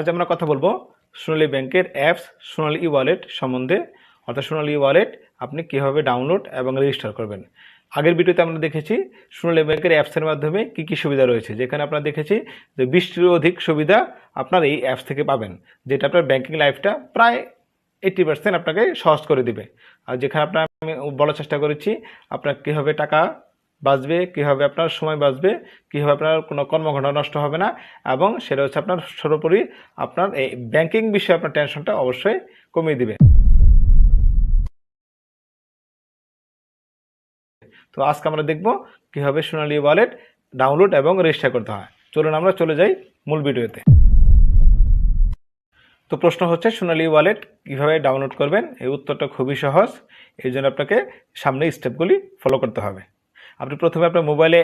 আজ আমরা কথা বলব সোনালী ব্যাংকের অ্যাপস সোনালী ই ওয়ালেট সম্বন্ধে। অর্থাৎ সোনালী ই ওয়ালেট আপনি কীভাবে ডাউনলোড এবং রেজিস্টার করবেন। আগের ভিডিওতে আমরা দেখেছি সোনালী ব্যাংকের অ্যাপসের মাধ্যমে কী কী সুবিধা রয়েছে। যেখানে আপনারা দেখেছি যে বিশটিরও অধিক সুবিধা আপনার এই অ্যাপস থেকে পাবেন, যেটা আপনার ব্যাংকিং লাইফটা প্রায় এইট্টি পার্সেন্ট আপনাকে সহজ করে দিবে। আর যেখানে আপনার আমি বলার চেষ্টা করেছি, আপনার কীভাবে টাকা বাঁচবে কীভাবে আপনার সময় বাঁচবে কীভাবে আপনার কোনো কর্মঘণ্টা নষ্ট হবে না, এবং সেটা হচ্ছে আপনার সর্বোপরি আপনার এই ব্যাংকিং বিষয়ে আপনার টেনশনটা অবশ্যই কমিয়ে দিবে। তো আজকে আমরা দেখব কীভাবে সোনালী ওয়ালেট ডাউনলোড এবং রেজিস্টার করতে হয়। চলুন আমরা চলে যাই মূল ভিডিওতে। তো প্রশ্ন হচ্ছে, সোনালী ওয়ালেট কীভাবে ডাউনলোড করবেন? এই উত্তরটা খুবই সহজ, এই জন্য আপনাকে সামনে স্টেপগুলি ফলো করতে হবে। আপনি প্রথমে আপনার মোবাইলে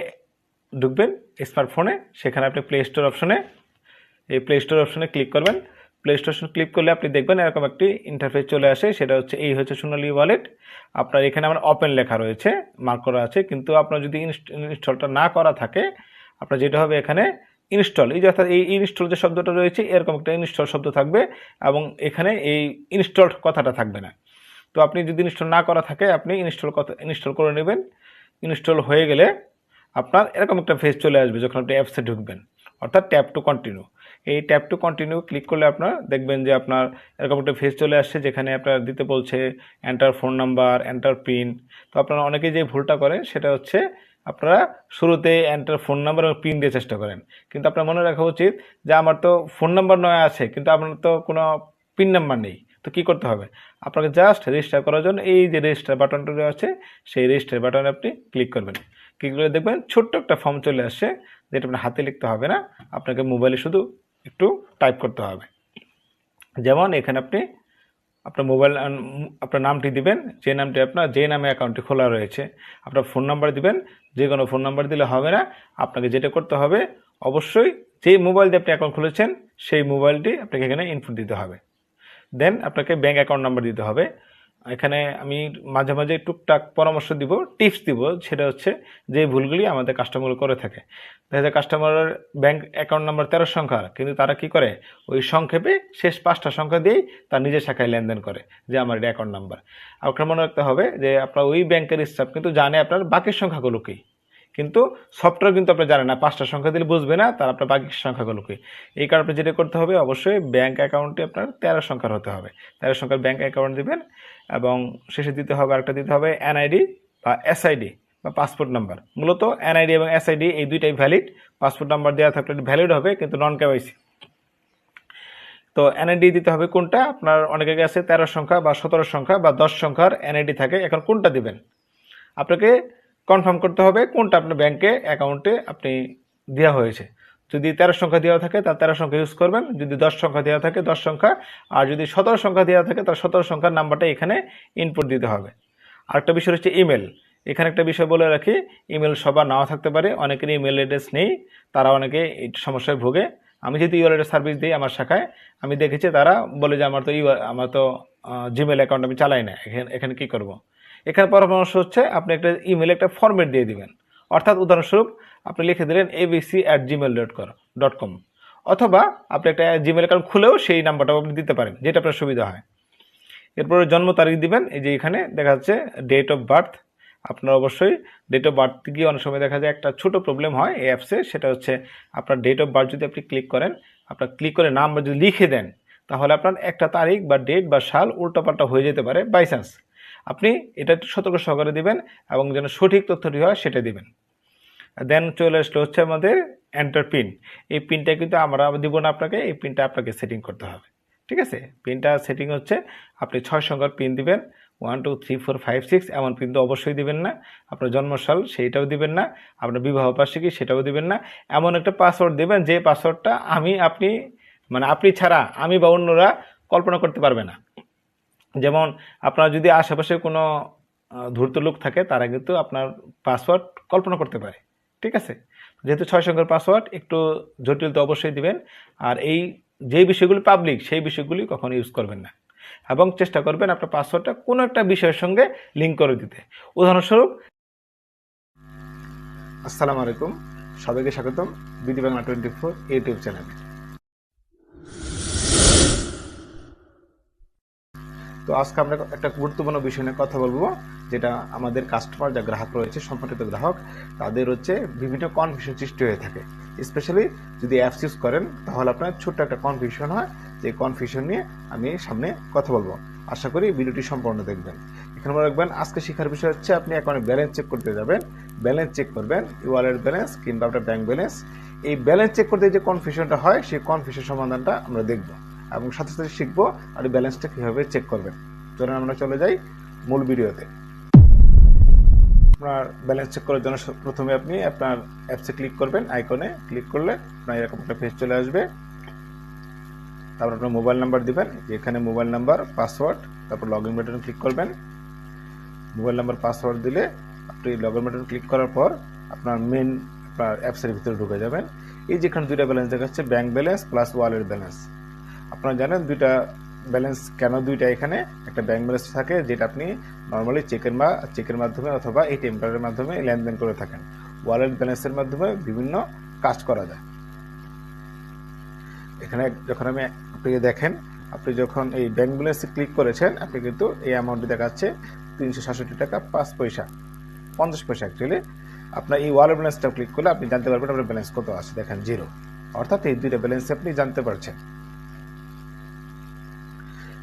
ঢুকবেন, স্মার্টফোনে, সেখানে আপনি প্লে স্টোর অপশনে এই প্লে স্টোর অপশনে ক্লিক করবেন। প্লে স্টোর ক্লিক করলে আপনি দেখবেন এরকম একটি ইন্টারফেস চলে আসে, সেটা হচ্ছে, এই হচ্ছে সোনালী ওয়ালেট আপনার এখানে আমার ওপেন লেখা রয়েছে মার্ক করা আছে, কিন্তু আপনার যদি ইনস্টলটা না করা থাকে, আপনার যেটা হবে এখানে ইনস্টল এই যে অর্থাৎ এই ইনস্টল যে শব্দটা রয়েছে, এরকম একটা ইনস্টল শব্দ থাকবে এবং এখানে এই ইনস্টল কথাটা থাকবে না। তো আপনি যদি ইনস্টল না করা থাকে, আপনি ইনস্টল কথা ইনস্টল করে নেবেন। ইনস্টল হয়ে গেলে আপনার এরকম একটা ফেজ চলে আসবে যখন আপনি অ্যাপসে ঢুকবেন। অর্থাৎ ট্যাপ টু কন্টিনিউ এই ট্যাপ টু কন্টিনিউ ক্লিক করলে আপনার দেখবেন যে আপনার এরকম একটা ফেজ চলে আসছে যেখানে আপনার দিতে বলছে enter phone number enter pin তো আপনারা অনেকে যে ভুলটা করেন সেটা হচ্ছে আপনারা শুরুতে এন্টার ফোন নাম্বার এবং পিন দিয়ে চেষ্টা করেন। কিন্তু আপনার মনে রাখা উচিত যে আমার তো ফোন নাম্বার নয় আছে, কিন্তু আপনার তো কোনো পিন নাম্বার নেই। তো কী করতে হবে? আপনাকে জাস্ট রেজিস্টার করার জন্য এই যে রেজিস্টার বাটনটা আছে সেই রেজিস্টার বাটনে আপনি ক্লিক করবেন। ক্লিক করে দেখবেন ছোট্ট একটা ফর্ম চলে আসছে, যেটা আপনার হাতে লিখতে হবে না, আপনাকে মোবাইলে শুধু একটু টাইপ করতে হবে। যেমন এখানে আপনি আপনার মোবাইল আপনার নামটি দিবেন, যে নামটি আপনার, যে নামে অ্যাকাউন্টটি খোলা রয়েছে, আপনার ফোন নাম্বার দিবেন, যে কোনো ফোন নাম্বার দিলে হবে না, আপনাকে যেটা করতে হবে, অবশ্যই যে মোবাইল দিয়ে আপনি অ্যাকাউন্ট খুলেছেন, সেই মোবাইলটি আপনাকে এখানে ইনপুট দিতে হবে। দেন আপনাকে ব্যাঙ্ক অ্যাকাউন্ট নাম্বার দিতে হবে। এখানে আমি মাঝে মাঝে টুকটাক পরামর্শ দিব টিপস দিব, সেটা হচ্ছে যে ভুলগুলি আমাদের কাস্টমার করে থাকে। দেখা যায় কাস্টমারের ব্যাঙ্ক অ্যাকাউন্ট নাম্বার তেরো সংখ্যা, কিন্তু তারা কি করে? ওই সংক্ষেপে শেষ পাঁচটা সংখ্যা দিয়েই তার নিজের শাখায় লেনদেন করে, যে আমার এটা অ্যাকাউন্ট নাম্বার আপনার মনে রাখতে হবে যে আপনার ওই ব্যাংকের স্টাফ কিন্তু জানে আপনার বাকি সংখ্যাগুলো কী। কিন্তু সফটওয়্যার কিন্তু আপনি জানেন না, পাঁচটা সংখ্যা দিলে বুঝবে না, তার আপনার বাকি সংখ্যাগুলোকে। এই কারণে আপনি যেটা করতে হবে, অবশ্যই ব্যাঙ্ক অ্যাকাউন্টটি আপনার তেরো সংখ্যার হতে হবে। তেরো সংখ্যার ব্যাঙ্ক অ্যাকাউন্ট দিবেন এবং শেষে দিতে হবে, আরেকটা দিতে হবে এনআইডি বা এসআইডি বা পাসপোর্ট নাম্বার মূলত এনআইডি এবং এসআইডি এই দুইটাই ভ্যালিড পাসপোর্ট নাম্বার দেওয়া থাকলে ভ্যালিড হবে, কিন্তু নন কেওয়াইসি তো এনআইডি দিতে হবে কোনটা? আপনার অনেকের কাছে তেরো সংখ্যা বা সতেরো সংখ্যা বা দশ সংখ্যার এনআইডি থাকে, এখন কোনটা দিবেন? আপনাকে কনফার্ম করতে হবে কোনটা আপনার ব্যাংকে অ্যাকাউন্টে আপনি দেওয়া হয়েছে। যদি তেরো সংখ্যা দেওয়া থাকে তার তেরো সংখ্যা ইউজ করবেন। যদি দশ সংখ্যা দেওয়া থাকে, দশ সংখ্যা। আর যদি সতেরো সংখ্যা দেওয়া থাকে তার সতেরো সংখ্যার নাম্বারটা এখানে ইনপুট দিতে হবে। আরেকটা বিষয় হচ্ছে ইমেল এখানে একটা বিষয় বলে রাখি ইমেল সবার নাও থাকতে পারে। অনেকের ইমেল অ্যাড্রেস নেই, তারা অনেকে এই সমস্যায় ভোগে। আমি যেহেতু ইওয়ালেটের সার্ভিস দিই আমার শাখায়, আমি দেখেছি তারা বলে যে আমার তো ইউ আমার তো জিমেল অ্যাকাউন্ট আমি চালাই না। এখানে এখানে কী করব? এখানে পরামর্শ হচ্ছে আপনি একটা ইমেলে একটা ফর্মেট দিয়ে দিবেন। অর্থাৎ উদাহরণস্বরূপ আপনি লিখে দিলেন ABC at Gmail dot dot com অথবা আপনি একটা জিমেল অ্যাকাউন্ট খুলেও সেই নাম্বারটাও আপনি দিতে পারেন, যেটা আপনার সুবিধা হয়। এরপরে জন্ম তারিখ দিবেন, এই যে এখানে দেখা যাচ্ছে ডেট অফ বার্থ আপনার অবশ্যই ডেট অফ বার্থ গিয়ে অনেক সময় দেখা যায় একটা ছোট প্রবলেম হয় এই অ্যাপসে সেটা হচ্ছে আপনার ডেট অফ বার্থ যদি আপনি ক্লিক করেন, আপনার ক্লিক করে নাম যদি লিখে দেন, তাহলে আপনার একটা তারিখ বা ডেট বা সাল উল্টোপাল্টা হয়ে যেতে পারে বাই চান্স আপনি এটা একটু সতর্ক সহকারে দিবেন এবং যেন সঠিক তথ্যটি হয় সেটা দিবেন। দেন চলে আসলো হচ্ছে আমাদের এন্টার পিন এই পিনটা কিন্তু আমরা দিব না আপনাকে, এই পিনটা আপনাকে সেটিং করতে হবে। ঠিক আছে? পিনটা সেটিং হচ্ছে আপনি ছয় সংখ্যার পিন দিবেন। One two three four five six এমন পিন তো অবশ্যই দিবেন না। আপনার জন্মসাল সেইটাও দিবেন না। আপনার বিবাহ বার্ষিকী সেটাও দিবেন না। এমন একটা পাসওয়ার্ড দেবেন যে পাসওয়ার্ডটা আমি, আপনি মানে আপনি ছাড়া, আমি বা অন্যরা কল্পনা করতে পারবে না। যেমন আপনার যদি আশেপাশে কোনো ধূর্ত লোক থাকে, তারা কিন্তু আপনার পাসওয়ার্ড কল্পনা করতে পারে। ঠিক আছে? যেহেতু ছয় সংখ্যার পাসওয়ার্ড একটু জটিল তো অবশ্যই দিবেন। আর এই যে বিষয়গুলি পাবলিক সেই বিষয়গুলি কখনো ইউজ করবেন না। এবং চেষ্টা করবেন আপনার পাসওয়ার্ডটা কোনো একটা বিষয়ের সঙ্গে লিঙ্ক করে দিতে। উদাহরণস্বরূপ, আসসালামু আলাইকুম। সবাইকে স্বাগতম বিধি বাংলা টোয়েন্টি ফোর ইউটিউব চ্যানেলে তো আজকে আমরা একটা গুরুত্বপূর্ণ বিষয় নিয়ে কথা বলব, যেটা আমাদের কাস্টমার যা গ্রাহক রয়েছে, সম্পর্কিত গ্রাহক, তাদের হচ্ছে বিভিন্ন কনফিউশন সৃষ্টি হয়ে থাকে। স্পেশালি যদি অ্যাপস ইউজ করেন, তাহলে আপনার ছোট্ট একটা কনফিউশন হয়, যে কনফিউশন নিয়ে আমি সামনে কথা বলব। আশা করি ভিডিওটি সম্পূর্ণ দেখবেন। এখানে মনে রাখবেন, আজকে শেখার বিষয় হচ্ছে আপনি অ্যাকাউন্টে ব্যালেন্স চেক করতে যাবেন। ব্যালেন্স চেক করবেন ওয়ালেট ব্যালেন্স কিংবা আপনার ব্যাংক ব্যালেন্স এই ব্যালেন্স চেক করতে যে কনফিউশনটা হয়, সেই কনফিউশন সমাধানটা আমরা দেখব। এবং সাথে সাথে শিখব আর ব্যালেন্সটা কীভাবে চেক করবেন। চলুন আমরা চলে যাই মূল ভিডিওতে। আপনার ব্যালেন্স চেক করার জন্য প্রথমে আপনি আপনার অ্যাপসে ক্লিক করবেন আইকনে ক্লিক করলে আপনার এরকম একটা পেজ চলে আসবে। তারপর আপনার মোবাইল নাম্বার দিবেন এখানে মোবাইল নাম্বার পাসওয়ার্ড তারপর লগ ইন বাটনে ক্লিক করবেন। মোবাইল নাম্বার পাসওয়ার্ড দিলে আপনি লগ ইন বাটন ক্লিক করার পর আপনার মেন আপনার অ্যাপসের ভিতরে ঢুকে যাবেন। এই যেখানে দুইটা ব্যালেন্স দেখাচ্ছে bank balance plus wallet balance আপনারা জানেন দুইটা ব্যালেন্স কেন দুইটা এখানে? একটা ব্যাংক ব্যালেন্স থাকে যেটা আপনি নর্মালি চেকের মা চেকের মাধ্যমে অথবা এটিএম কার্ডের মাধ্যমে লেনদেন করে থাকেন। ওয়ালেট ব্যালেন্সের মাধ্যমে বিভিন্ন কাজ করা যায়। এখানে যখন আমি আপনি দেখেন, আপনি যখন এই ব্যাংক ব্যালেন্সে ক্লিক করেছেন, আপনি কিন্তু এই অ্যামাউন্টটি দেখাচ্ছে তিনশো সাতষট্টি টাকা পাঁচ পয়সা, পঞ্চাশ পয়সা অ্যাকচুয়ালি আপনার এই ওয়ালেট ব্যালেন্সটা ক্লিক করলে আপনি জানতে পারবেন আপনার ব্যালেন্স কত আছে। দেখেন জিরো অর্থাৎ এই দুইটা ব্যালেন্স আপনি জানতে পারছেন।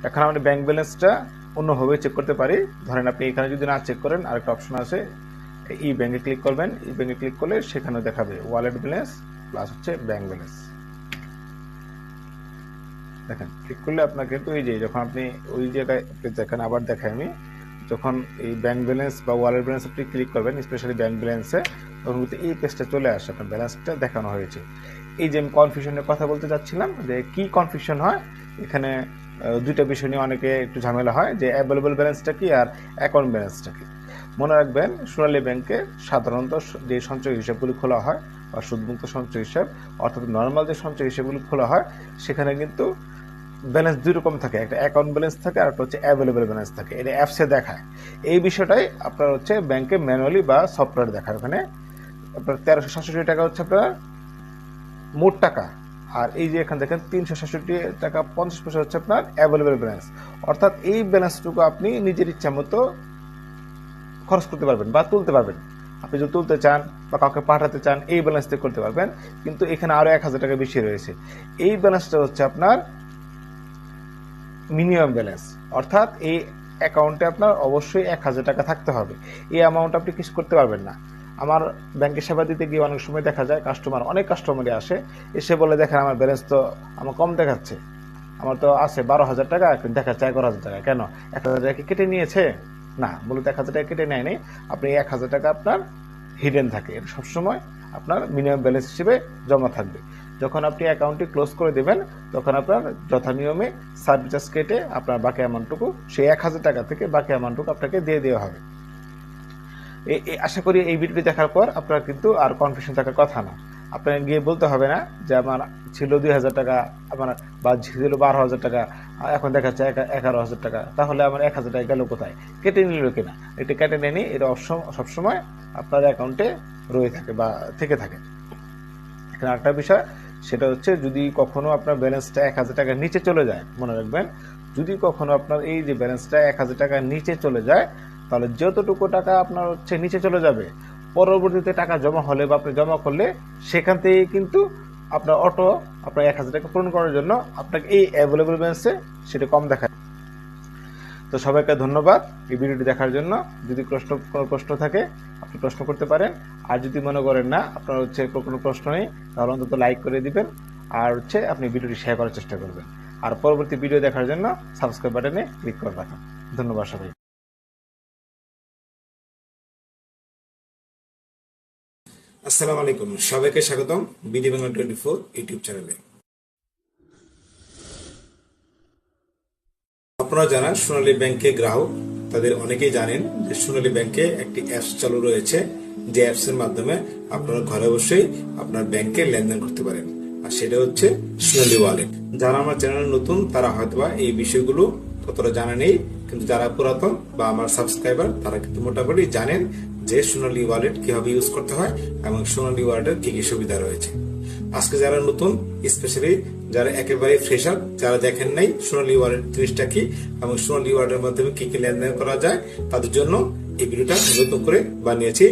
এখন আমরা ব্যাংক ব্যালেন্সটা অন্যভাবে চেক করতে পারি। ধরেন আপনি এখানে যদি না চেক করেন, আরেকটা অপশন আছে। ই ব্যাংকে ক্লিক করবেন। ই ব্যাংকে ক্লিক করলে সেখানে দেখাবে ওয়ালেট ব্যালেন্স প্লাস হচ্ছে ব্যাংক ব্যালেন্স দেখেন ক্লিক করলে আপনাকে কিন্তু এই যে, যখন আপনি ওই জায়গায় দেখেন আবার দেখাই আমি, যখন এই ব্যাংক ব্যালেন্স বা ওয়ালেট ব্যালেন্স আপনি ক্লিক করবেন স্পেশালি ব্যাংক ব্যালেন্সে তখন কিন্তু এই পেজটা চলে আসে। আপনার ব্যালেন্সটা দেখানো হয়েছে। এই যে আমি কনফিউশনের কথা বলতে চাচ্ছিলাম যে কি কনফিউশন হয়? এখানে দুইটা বিষয় নিয়ে অনেকে একটু ঝামেলা হয় যে অ্যাভেলেবল ব্যালেন্সটা কি আর অ্যাকাউন্ট ব্যালেন্সটা কি? মনে রাখবেন, সোনালী ব্যাংকে সাধারণত যে সঞ্চয় হিসাবগুলি খোলা হয়, বা সুদমুক্ত সঞ্চয় হিসাব, অর্থাৎ নর্মাল যে সঞ্চয় হিসাবগুলি খোলা হয়, সেখানে কিন্তু ব্যালেন্স দুই রকম থাকে। একটা অ্যাকাউন্ট ব্যালেন্স থাকে, আর একটা হচ্ছে অ্যাভেলেবেল ব্যালেন্স থাকে। এটা অ্যাপসে দেখায়। এই বিষয়টাই আপনার হচ্ছে ব্যাংকে ম্যানুয়ালি বা সফটওয়্যার দেখায়। ওখানে আপনার তেরোশো সাতষট্টি টাকা হচ্ছে আপনার মোট টাকা। আর এই যে এখানে দেখেন, তিনশো সাতষট্টি টাকা পঞ্চাশ পয়সা হচ্ছে আপনার অ্যাভেলেবেল ব্যালেন্স অর্থাৎ এই ব্যালেন্সটুকু আপনি নিজের ইচ্ছা মতো খরচ করতে পারবেন বা তুলতে পারবেন। আপনি যদি তুলতে চান বা কাউকে পাঠাতে চান, এই ব্যালেন্স দিয়ে করতে পারবেন। কিন্তু এখানে আরও এক হাজার টাকা বেশি রয়েছে। এই ব্যালেন্সটা হচ্ছে আপনার মিনিমাম ব্যালেন্স অর্থাৎ এই অ্যাকাউন্টে আপনার অবশ্যই এক হাজার টাকা থাকতে হবে। এই অ্যামাউন্ট আপনি কিছু করতে পারবেন না। আমার ব্যাংকে সেবা দিতে গিয়ে অনেক সময় দেখা যায় কাস্টমার অনেক কাস্টমারই আসে, এসে বলে, দেখেন, আমার ব্যালেন্স তো আমার কম দেখাচ্ছে। আমার তো আছে বারো হাজার টাকা কিন্তু দেখাচ্ছে এগারো হাজার টাকা। কেন? এক হাজার টাকা কেটে নিয়েছে? না বলে এক হাজার টাকা কেটে নেয়নি আপনি এক হাজার টাকা আপনার হিডেন থাকে। এটা সবসময় আপনার মিনিমাম ব্যালেন্স হিসেবে জমা থাকবে। যখন আপনি অ্যাকাউন্টটি ক্লোজ করে দেবেন, তখন আপনার যথানিয়মে সার্ভিস কেটে আপনার বাকি অ্যামাউন্টটুকু সেই এক হাজার টাকা থেকে বাকি অ্যামাউন্টটুকু আপনাকে দিয়ে দেওয়া হবে। আশা করি এই ভিডিওটি দেখার পর আপনার কিন্তু আর কনফিউশন থাকার কথা না। আপনাকে গিয়ে বলতে হবে না যে আমার ছিল দুই হাজার টাকা, আমার বা ছিল বারো হাজার টাকা এখন দেখাচ্ছে এগারো হাজার টাকা। তাহলে আমার এক হাজার টাকা গেল কোথায়? কেটে নিল কিনা? এটা কেটে নেয়নি এটা সবসময় আপনার অ্যাকাউন্টে রয়ে থাকে বা থেকে থাকে। এখানে আরেকটা বিষয়, সেটা হচ্ছে যদি কখনো আপনার ব্যালেন্সটা এক হাজার টাকার নিচে চলে যায়, মনে রাখবেন, যদি কখনো আপনার এই যে ব্যালেন্সটা এক হাজার টাকার নিচে চলে যায় তাহলে যতটুকু টাকা আপনার হচ্ছে নিচে চলে যাবে, পরবর্তীতে টাকা জমা হলে বা আপনি জমা করলে সেখান থেকে কিন্তু আপনার অটো আপনার এক হাজার টাকা পূরণ করার জন্য আপনাকে এই অ্যাভেলেবল ব্যালেন্সে সেটা কম দেখায় তো সবাইকে ধন্যবাদ এই ভিডিওটি দেখার জন্য। যদি প্রশ্ন, কোনো প্রশ্ন থাকে, আপনি প্রশ্ন করতে পারেন। আর যদি মনে করেন না, আপনার হচ্ছে কোনো প্রশ্ন নেই, তাহলে অন্তত লাইক করে দিবেন। আর হচ্ছে আপনি ভিডিওটি শেয়ার করার চেষ্টা করবেন। আর পরবর্তী ভিডিও দেখার জন্য সাবস্ক্রাইব বাটনে ক্লিক করে রাখুন। ধন্যবাদ সবাই আসসালামু আলাইকুম। সবাইকে স্বাগতম BD Bangla twenty four YouTube চ্যানেলে। আপনারা জানান সোনালী ব্যাংকে গ্রাহক, তাদের অনেকেই জানেন যে সোনালী ব্যাংকে একটি অ্যাপস চালু রয়েছে, যে অ্যাপস এর মাধ্যমে আপনারা ঘরে বসেই আপনার ব্যাংকে লেনদেন করতে পারেন। আর সেটা হচ্ছে সোনালী ওয়ালেট। যারা আমার চ্যানেলে নতুন, তারা হয়তোবা এই বিষয়গুলো ততটা জানা নেই, কিন্তু যারা পুরাতন বা আমার সাবস্ক্রাইবার, তারা কিন্তু মোটামুটি জানেন যে সোনালী ওয়ালেট কীভাবে ইউজ করতে হয় এবং সোনালী ওয়ালেটের কি কি সুবিধা রয়েছে। আজকে যারা নতুন স্পেশালি যারা একেবারে ফ্রেশার যারা দেখেন নাই সোনালী ওয়ালেট জিনিসটা কি এবং সোনালী ওয়ালেটের মাধ্যমে কি কি লেনদেন করা যায়, তাদের জন্য এই ভিডিওটা নতুন করে বানিয়েছি,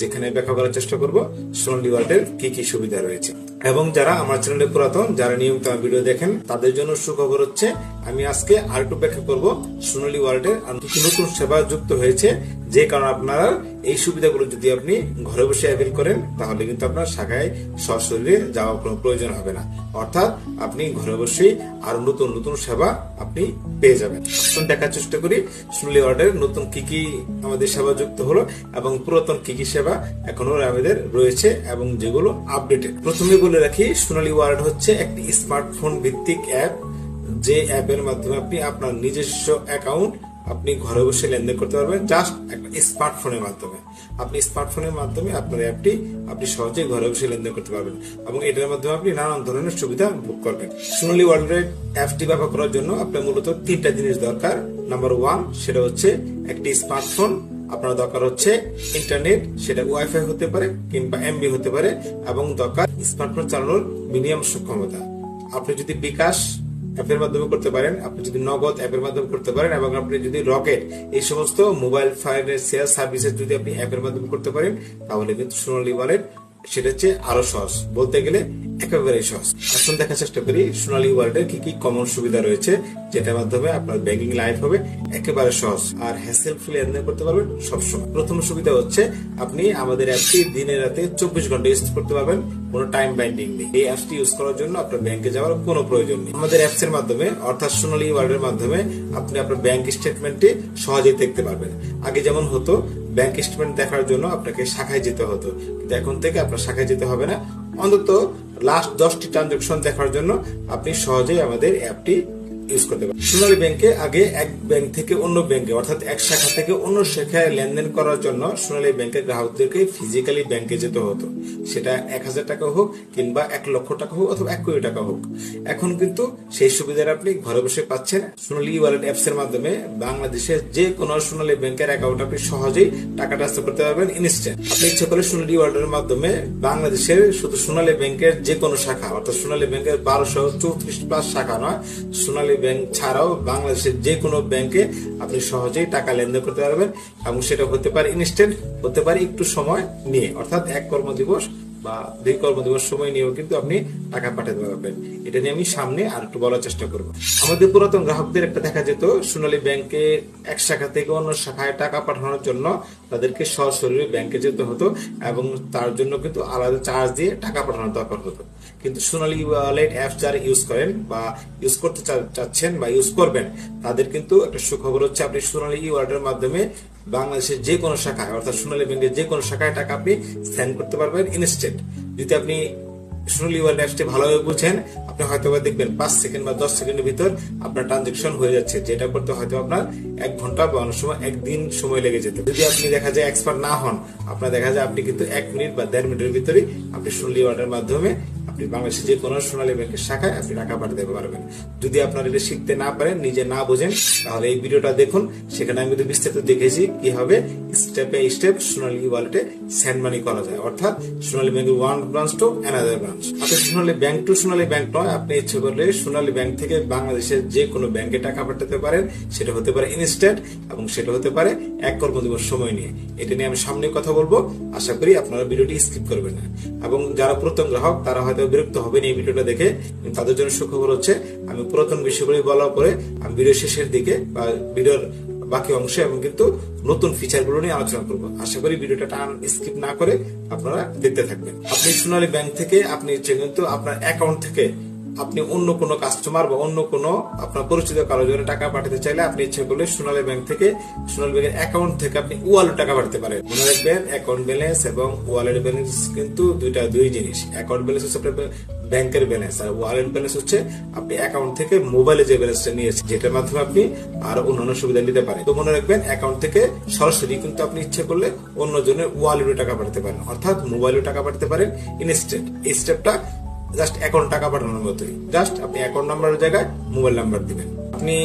যেখানে ব্যাখ্যা করার চেষ্টা করব সোনালী ওয়ালেটের কি কি সুবিধা রয়েছে। এবং যারা আমার চ্যানেলে পুরাতন, যারা নিয়মিত আমার ভিডিও দেখেন, তাদের জন্য সুখবর হচ্ছে, আমি আজকে আর একটু ব্যাখ্যা করব সোনালী ওয়ালেটের আর নতুন সেবা যুক্ত হয়েছে যে কারণে আপনারা এই সুবিধাগুলো যদি আপনি ঘরে বসে অ্যাভেল করেন, তাহলে কিন্তু আপনার শাখায় সশরীরে যাওয়ার কোনো প্রয়োজন হবে না। অর্থাৎ আপনি ঘরে বসেই আরও নতুন নতুন সেবা আপনি পেয়ে যাবেন। দেখার চেষ্টা করি, সোনালী ওয়ার্ডের নতুন কি কি আমাদের সেবা যুক্ত হলো এবং পুরাতন কি কি সেবা এখনও আমাদের রয়েছে এবং যেগুলো আপডেটেড প্রথমে বলে রাখি, সোনালী ওয়ার্ড হচ্ছে একটি স্মার্টফোন ভিত্তিক অ্যাপ যে অ্যাপের মাধ্যমে আপনি আপনার নিজস্ব অ্যাকাউন্ট আপনি ঘরে বসে লেনদেন করতে পারবেন। জাস্ট একটা স্মার্টফোনের মাধ্যমে। আপনি স্মার্টফোনের মাধ্যমে আপনার অ্যাপটি আপনি সহজেই ঘরে বসে লেনদেন করতে পারবেন এবং এটার মাধ্যমে আপনি নানান ধরনের সুবিধা ভোগ করবেন। সোনালী ওয়ার্ল্ডের অ্যাপটি ব্যবহার করার জন্য আপনার মূলত তিনটা জিনিস দরকার। নাম্বার ওয়ান সেটা হচ্ছে একটি স্মার্টফোন আপনার দরকার হচ্ছে ইন্টারনেট সেটা ওয়াইফাই হতে পারে কিংবা এমবি হতে পারে এবং দরকার স্মার্টফোন চালানোর মিনিমাম সক্ষমতা। আপনি যদি বিকাশ অ্যাপের মাধ্যমে করতে পারেন। আপনি যদি নগদ অ্যাপের মাধ্যমে করতে পারেন এবং আপনি যদি রকেট এই সমস্ত মোবাইল ফাইলের শেয়ার সার্ভিসেস যদি আপনি অ্যাপের মাধ্যমে করতে পারেন, তাহলে কিন্তু সোনালী ওয়ালেট সেটা হচ্ছে আরও সহজ। বলতে গেলে একেবারে সহজ। এখন দেখার চেষ্টা করি সোনালী ওয়ালেটের কি কি কমন সুবিধা রয়েছে, যেটার মাধ্যমে আপনার ব্যাংকিং লাইফ হবে একেবারে সহজ। আর হ্যাসেল ফ্রি লেনদেন করতে পারবেন সবসময়। প্রথম সুবিধা হচ্ছে আপনি আমাদের অ্যাপটি দিনে রাতে চব্বিশ ঘণ্টা ইউজ করতে পারবেন। কোনো টাইম বাইন্ডিং নেই। এই অ্যাপটি ইউজ করার জন্য আপনার ব্যাংকে যাওয়ার কোনো প্রয়োজন নেই। আমাদের অ্যাপস এর মাধ্যমে, অর্থাৎ সোনালি ওয়ার্ল্ডের মাধ্যমে আপনি আপনার ব্যাংক স্টেটমেন্টটি সহজেই দেখতে পারবেন। আগে যেমন হতো ব্যাংক স্টেটমেন্ট দেখার জন্য আপনাকে শাখায় যেতে হতো। কিন্তু এখন থেকে আপনার শাখায় যেতে হবে না। অন্তত লাস্ট দশটি ট্রানজেকশন দেখার জন্য আপনি সহজেই আমাদের অ্যাপটি ইউজ করতে পারেন সোনালী ব্যাংকে আগে এক ব্যাংক থেকে অন্য ব্যাংকে অর্থাৎ এক শাখা থেকে অন্য শাখায় লেনদেন করার জন্য সোনালী ব্যাংকের গ্রাহকদেরকে ফিজিক্যালি ব্যাংকে যেতে হতো। সেটা এক হাজার টাকা হোক কিংবা এক লক্ষ টাকা হোক অথবা এক কোটি টাকা হোক। এখন কিন্তু সেই সুবিধাটা আপনি ঘরে বসে পাচ্ছেন। সোনালী ওয়ালেট অ্যাপস এর মাধ্যমে বাংলাদেশের যে কোনো সোনালী ব্যাংকের অ্যাকাউন্ট আপনি সহজেই টাকা ট্রান্সফার করতে পারবেন ইনস্ট্যান্ট আপনি ইচ্ছা করলে সোনালী ওয়ালেটের মাধ্যমে বাংলাদেশের শুধু সোনালী ব্যাংকের যে কোনো শাখা, অর্থাৎ সোনালী ব্যাংকের বারোশো চৌত্রিশ প্লাস শাখা নয়, সোনালী ব্যাংক ছাড়াও বাংলাদেশের যে কোনো ব্যাংকে আপনি সহজেই টাকা লেনদেন করতে পারবেন এবং সেটা হতে পারে ইনস্ট্যান্ট হতে পারে একটু সময় নিয়ে। অর্থাৎ এক কর্মদিবস বা দুই কর্মদিবস সময় নিয়েও কিন্তু আপনি টাকা পাঠাতে পারবেন। এটা নিয়ে আমি সামনে আর একটু বলার চেষ্টা করব। আমাদের পুরাতন গ্রাহকদের একটা দেখা যেত, সোনালী ব্যাংকে এক শাখা থেকে অন্য শাখায় টাকা পাঠানোর জন্য তাদেরকে সশরীরে ব্যাংকে যেতে হতো এবং তার জন্য কিন্তু আলাদা চার্জ দিয়ে টাকা পাঠানোর দরকার হতো। কিন্তু সোনালি ওয়ালেট অ্যাপস যারা ইউজ করেন বা ইউজ করতে চাচ্ছেন বা ইউজ করবেন, তাদের কিন্তু একটা সুখবর হচ্ছে আপনি সোনালী ওয়ালেটের মাধ্যমে বাংলাদেশের যে কোনো শাখায়, অর্থাৎ সোনালী ব্যাংকের যে কোনো শাখায় টাকা আপনি সেন্ড করতে পারবেন ইনস্ট্যান্ট যদি আপনি সোনালী ওয়ার্ল্ড অ্যাপসটি ভালোভাবে বুঝেন, আপনি হয়তো দেখবেন পাঁচ সেকেন্ড বা দশ সেকেন্ডের ভিতর আপনার ট্রানজেকশন হয়ে যাচ্ছে, যেটা করতে হয়তো আপনার এক ঘণ্টা বা অনেক সময় একদিন সময় লেগে যেত যদি আপনি দেখা যায় এক্সপার্ট না হন, আপনার দেখা যায় আপনি কিন্তু এক মিনিট বা দেড় মিনিটের ভিতরে আপনি সোনালী ওয়ার্ল্ডের মাধ্যমে আপনি বাংলাদেশের যে কোনো সোনালী ব্যাংকের শাখায় আপনি টাকা পাঠাতে পারবেন। যদি আপনার এটা শিখতে না পারেন, নিজে না বোঝেন, তাহলে এই ভিডিওটা দেখুন। সেখানে আমি কিন্তু বিস্তারিত দেখেছি কীভাবে স্টেপে স্টেপ স্টেপ সোনালী ওয়ালেটে সেন্ড মানি করা যায়। অর্থাৎ সোনালী ব্যাংকের one branch to another branch আপনি Sonali bank to Sonali bank নয়। আপনি ইচ্ছে করলে সোনালী ব্যাংক থেকে বাংলাদেশের যে কোনো ব্যাংকে টাকা পাঠাতে পারেন। সেটা হতে পারে ইনস্ট্যান্ট এবং সেটা হতে পারে এক কর্মদিবস সময় নিয়ে। এটা নিয়ে আমি সামনে কথা বলব। আশা করি আপনারা ভিডিওটি স্কিপ করবেন না। এবং যারা পুরাতন গ্রাহক, তারা হয়তো বিরক্ত হবেন এই ভিডিওটা দেখে। তাদের জন্য সুখবর হচ্ছে, আমি পুরাতন বিষয়গুলি বলার পরে আমি ভিডিও শেষের দিকে বা ভিডিওর বাকি অংশে আমি কিন্তু নতুন ফিচারগুলো নিয়ে আলোচনা করব। আশা করি ভিডিওটা টান স্কিপ না করে আপনারা দেখতে থাকবেন। আপনি সোনালী ব্যাংক থেকে আপনি কিন্তু আপনার অ্যাকাউন্ট থেকে আপনি অন্য কোনো কাস্টমার বা অন্য কোনো আপনার পরিচিত কারও জন্য টাকা পাঠাতে চাইলে আপনি ইচ্ছে করলে সোনালী ব্যাংক থেকে, সোনালী ব্যাংকের অ্যাকাউন্ট থেকে আপনি ওয়ালেট টাকা পাঠাতে পারেন। মনে রাখবেন অ্যাকাউন্ট ব্যালেন্স এবং ওয়ালেট ব্যালেন্স কিন্তু দুইটা দুই জিনিস। অ্যাকাউন্ট ব্যালেন্স হচ্ছে আপনার ব্যাংকের ব্যালেন্স আর ওয়ালেট ব্যালেন্স হচ্ছে আপনি অ্যাকাউন্ট থেকে মোবাইলে যে ব্যালেন্সটা নিয়েছেন, যেটার মাধ্যমে আপনি আর অন্যান্য সুবিধা নিতে পারেন। তো মনে রাখবেন অ্যাকাউন্ট থেকে সরাসরি কিন্তু আপনি ইচ্ছে করলে অন্য জনের ওয়ালেটে টাকা পাঠাতে পারেন। অর্থাৎ মোবাইলে টাকা পাঠাতে পারেন ইনস্ট্যান্ট এই স্টেপটা জাস্ট অ্যাকাউন্ট টাকা পাঠানোর মতোই। জাস্ট আপনি অ্যাকাউন্ট নাম্বারের জায়গায় মোবাইল নাম্বার দিবেন। আপনি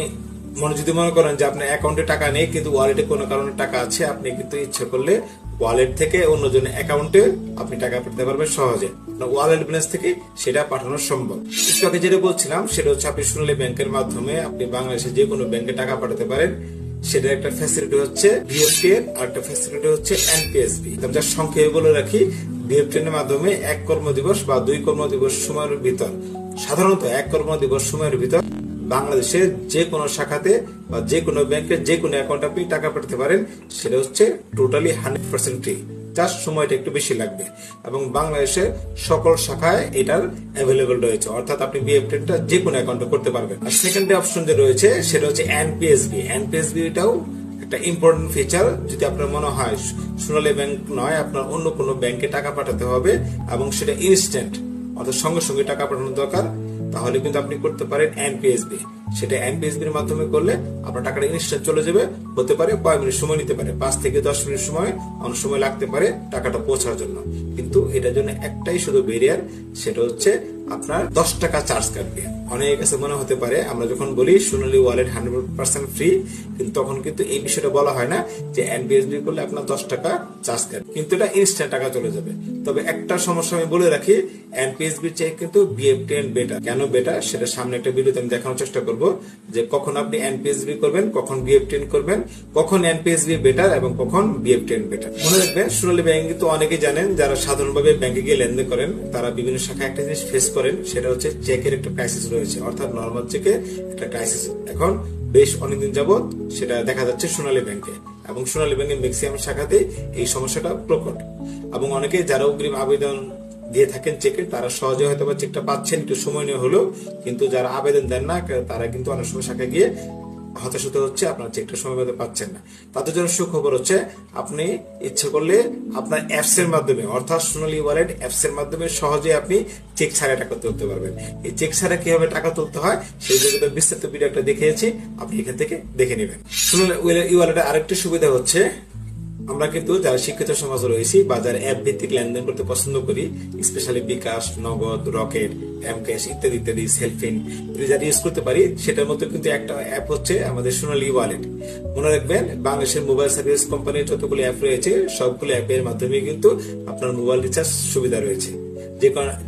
মনে যদি মনে করেন যে আপনার অ্যাকাউন্টে টাকা নেই, কিন্তু ওয়ালেটে কোনো কারণে টাকা আছে, আপনি কিন্তু ইচ্ছে করলে ওয়ালেট থেকে অন্যজনের অ্যাকাউন্টে আপনি টাকা পাঠাতে পারবেন সহজে। ওয়ালেট ব্যালেন্স থেকে সেটা পাঠানো সম্ভব। একটু যেটা বলছিলাম, সেটা হচ্ছে আপনি শুনলে ব্যাংকের মাধ্যমে আপনি বাংলাদেশে যে কোনো ব্যাংকে টাকা পাঠাতে পারেন। সেটার একটা ফ্যাসিলিটি হচ্ছে ভিএফটিএন আর একটা ফ্যাসিলিটি হচ্ছে এনপিএসবি যার সংক্ষেপে বলে রাখি বিএফটি এর মাধ্যমে এক কর্মদিবস বা দুই কর্মদিবস সময়ের ভিতর। সাধারণত এক কর্মদিবস সময়ের ভিতর বাংলাদেশের যে কোনো শাখাতে বা যে কোনো ব্যাংকে যে কোনো অ্যাকাউন্টে আপনি টাকা পাঠাতে পারেন, সেটা হচ্ছে totally hundred percent free just সময়টা একটু বেশি লাগবে। এবং বাংলাদেশের সকল শাখায় এটার অ্যাভেলেবল রয়েছে। অর্থাৎ আপনি বিএফটিটা যে কোনো অ্যাকাউন্টে করতে পারবেন। আর সেকেন্ড অপশন যে রয়েছে, সেটা হচ্ছে এনপিএসবি এনপিএসবি এটাও একটা ইম্পর্টেন্ট ফিচার যদি আপনার মনে হয় সোনালী ব্যাংক নয়, আপনার অন্য কোনো ব্যাংকে টাকা পাঠাতে হবে এবং সেটা ইনস্ট্যান্ট অর্থাৎ সঙ্গে সঙ্গে টাকা পাঠানোর দরকার, তাহলে কিন্তু আপনি করতে পারেন এনপিএসবি সেটা এনপিএসবি এর মাধ্যমে করলে আপনার টাকাটা ইনস্ট্যান্ট চলে যাবে, হতে পারে কয় মিনিট সময় নিতে পারে, পাঁচ থেকে দশ মিনিট সময়, অনেক সময় লাগতে পারে টাকাটা পৌঁছার জন্য। কিন্তু এটার জন্য একটাই শুধু বেরিয়ার সেটা হচ্ছে আপনার দশ টাকা চার্জ কাটবে। অনেক কাছে মনে হতে পারে, আমরা যখন বলি Sonali wallet hundred percent free কিন্তু তখন কিন্তু এই বিষয়টা বলা হয় না যে এনপিএসবি করলে আপনার দশ টাকা চার্জ কাটবে। কিন্তু এটা ইনস্ট্যান্ট টাকা চলে যাবে। তবে একটা সমস্যা আমি বলে রাখি এনপিএসবি চেয়ে কিন্তু বিএফটিএন বেটার কেন বেটার সেটা সামনে একটা ভিডিওতে আমি দেখানোর চেষ্টা করব। যে কখন আপনি এনপিএসবি করবেন, কখন বিএফটিএন করবেন, কখন এনপিএসবি বেটার এবং কখন বিএফ টেন বেটার মনে রাখবেন সোনালী ব্যাংক কিন্তু অনেকেই জানেন, যারা সাধারণভাবে ব্যাংকে গিয়ে লেনদেন করেন, তারা বিভিন্ন শাখায় একটা জিনিস ফেস করেন, সেটা হচ্ছে চেকের একটা ক্রাইসিস রয়েছে। অর্থাৎ নর্মাল চেকে একটা ক্রাইসিস এখন বেশ অনেকদিন যাবৎ সেটা দেখা যাচ্ছে সোনালী ব্যাংকে। এবং সোনালী ব্যাংকের ম্যাক্সিমাম শাখাতে এই সমস্যাটা প্রকট। এবং অনেকে যারা অগ্রিম আবেদন দিয়ে থাকেন চেকে তারা সহজে হয়তো বা চেকটা পাচ্ছেন, একটু সময় নিয়ে হলেও কিন্তু যারা আবেদন দেন না, তারা কিন্তু অনেক সময় শাখায় গিয়ে হতাশ হতে হচ্ছে, আপনার চেকটা সময় মতো পাচ্ছেন না। তাদের জন্য সুখবর হচ্ছে, আপনি ইচ্ছে করলে আপনার অ্যাপস এর মাধ্যমে, অর্থাৎ সোনালী ওয়ালেট অ্যাপস এর মাধ্যমে সহজে আপনি চেক ছাড়া টাকা তুলতে পারবেন। এই চেক ছাড়া কীভাবে টাকা তুলতে হয়, সেই জন্য বিস্তারিত ভিডিও একটা দেখিয়েছি, আপনি এখান থেকে দেখে নেবেন। সোনালী ওয়ালেটের আরেকটি সুবিধা হচ্ছে আমরা কিন্তু যারা শিক্ষিত সমাজ রয়েছি বা যারা অ্যাপ ভিত্তিক লেনদেন করতে পছন্দ করি স্পেশালি বিকাশ, নগদ, রকেট এম ক্যাশ ইত্যাদি ইত্যাদি সেলফিন যারা ইউজ করতে পারি, সেটার মধ্যে কিন্তু একটা অ্যাপ হচ্ছে আমাদের সোনালি ওয়ালেট মনে রাখবেন, বাংলাদেশের মোবাইল সার্ভিস কোম্পানির যতগুলো অ্যাপ রয়েছে, সবগুলো অ্যাপের মাধ্যমে কিন্তু আপনার মোবাইল রিচার্জ সুবিধা রয়েছে।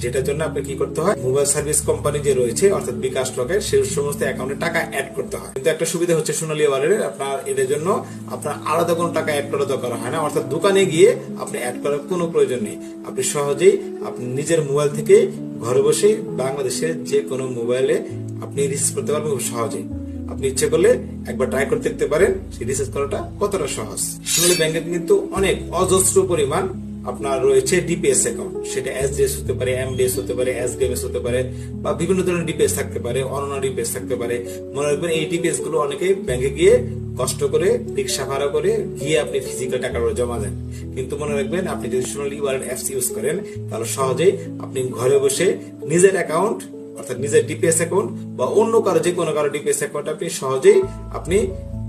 যেটার জন্য আপনি কি করতে হয়? মোবাইল সার্ভিস কোম্পানি যে রয়েছে, অর্থাৎ বিকাশ রকেট সেই সমস্ত অ্যাকাউন্টে টাকা অ্যাড করতে হয়। কিন্তু একটা সুবিধা হচ্ছে সোনালী ওয়ালেটের আপনার এটার জন্য আপনার আলাদা কোনো টাকা অ্যাড করার দরকার হয় না। অর্থাৎ দোকানে গিয়ে আপনি অ্যাড করার কোনো প্রয়োজন নেই। আপনি সহজেই আপনি নিজের মোবাইল থেকে ঘরে বসে বাংলাদেশের যে কোনো মোবাইলে আপনি রিচার্জ করতে পারবেন খুব সহজেই। আপনি ইচ্ছে করলে একবার ট্রাই করতে দেখতে পারেন, সেই রিসার্চ করাটা কতটা সহজ। সোনালী ব্যাংকের কিন্তু অনেক অজস্র পরিমাণ আপনার রয়েছে ডিপিএস অ্যাকাউন্ট সেটা এস এসডিএস হতে পারে এম এমডিএস হতে পারে এস এসডিএমএস হতে পারে, বা বিভিন্ন ধরনের ডিপিএস থাকতে পারে, অনন্য ডিপিএস থাকতে পারে। মনে রাখবেন এই ডিপিএসগুলো অনেকে ব্যাংকে গিয়ে কষ্ট করে রিক্সা ভাড়া করে গিয়ে আপনি ফিজিক্যাল টাকা জমা দেন। কিন্তু মনে রাখবেন আপনি যদি সোনালি ওয়ালেট অ্যাপস ইউজ করেন, তাহলে সহজেই আপনি ঘরে বসে নিজের অ্যাকাউন্ট অর্থাৎ নিজের ডিপিএস অ্যাকাউন্ট বা অন্য কারও যে কোনো কারও ডিপিএস অ্যাকাউন্ট আপনি সহজেই আপনি